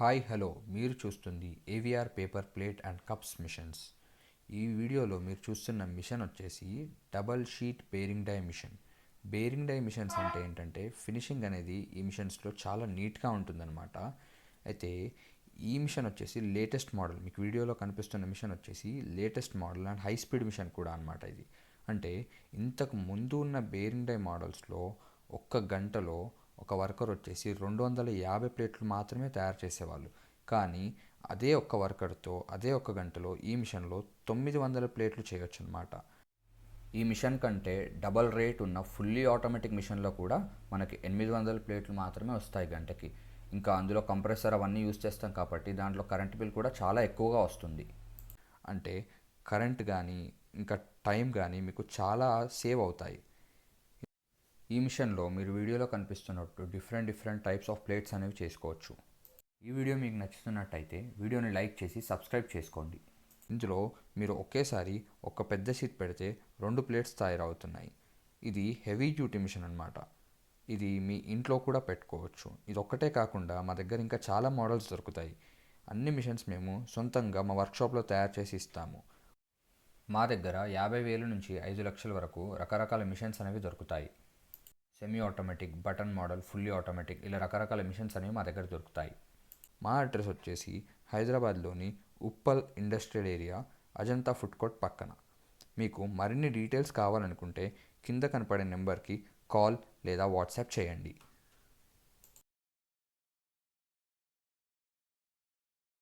Hi hello. మీరు చూస్తుంది AVR paper plate and cups machines. ఈ వీడియోలో మీరు చూస్తున్న మిషన్ వచ్చేసి double sheet bearing die machine. Bearing die machines అంటే ఏంటంటే ఫినిషింగ్ అనేది ఈ మిషన్స్లో చాలా నీట్గా ఉంటుందన్నమాట. అయితే ఈ మిషన్ వచ్చేసి లేటెస్ట్ మోడల్ మీకు వీడియోలో కనిపిస్తున్న మిషన్ వచ్చేసి latest model and high speed machine కూడా అనమాట ఇది. అంటే ఇంతకు ముందు ఉన్న బేరింగ్ డై మోడల్స్లో ఒక్క గంటలో ఒక వర్కర్ వచ్చేసి రెండు వందల యాభై ప్లేట్లు మాత్రమే తయారు చేసేవాళ్ళు. కానీ అదే ఒక్క వర్కర్తో అదే ఒక్క గంటలో ఈ మిషన్లో తొమ్మిది వందల ప్లేట్లు చేయొచ్చు అనమాట ఈ మిషన్ కంటే డబల్ రేట్ ఉన్న ఫుల్లీ ఆటోమేటిక్ మిషన్లో కూడా మనకి ఎనిమిది వందల ప్లేట్లు మాత్రమే వస్తాయి గంటకి. ఇంకా అందులో కంప్రెసర్ అవన్నీ యూస్ చేస్తాం కాబట్టి దాంట్లో కరెంట్ బిల్ కూడా చాలా ఎక్కువగా వస్తుంది. అంటే కరెంట్ కానీ ఇంకా టైం కానీ మీకు చాలా సేవ్ అవుతాయి. ఈ మిషన్లో మీరు వీడియోలో కనిపిస్తున్నట్టు different different types of plates అనేవి చేసుకోవచ్చు. ఈ వీడియో మీకు నచ్చుతున్నట్టయితే వీడియోని లైక్ చేసి సబ్స్క్రైబ్ చేసుకోండి. ఇందులో మీరు ఒకేసారి ఒక పెద్ద షీట్ పెడితే రెండు ప్లేట్స్ తయారవుతున్నాయి. ఇది హెవీ డ్యూటీ మిషన్ అనమాట ఇది మీ ఇంట్లో కూడా పెట్టుకోవచ్చు. ఇది ఒక్కటే కాకుండా మా దగ్గర ఇంకా చాలా మోడల్స్ దొరుకుతాయి. అన్ని మిషన్స్ మేము సొంతంగా మా వర్క్షాప్లో తయారు చేసి ఇస్తాము. మా దగ్గర యాభై వేలు నుంచి ఐదు లక్షల వరకు రకరకాల మిషన్స్ అనేవి దొరుకుతాయి. Semi automatic button model fully automatic ఇలా రకరకాల మిషన్స్ అనేవి మా దగ్గర దొరుకుతాయి. మా అడ్రస్ వచ్చేసి హైదరాబాద్లోని Uppal industrial area Ajanta food court పక్కన. మీకు మరిన్ని డీటెయిల్స్ కావాలనుకుంటే కింద కనపడే నెంబర్కి కాల్ లేదా వాట్సాప్ చేయండి.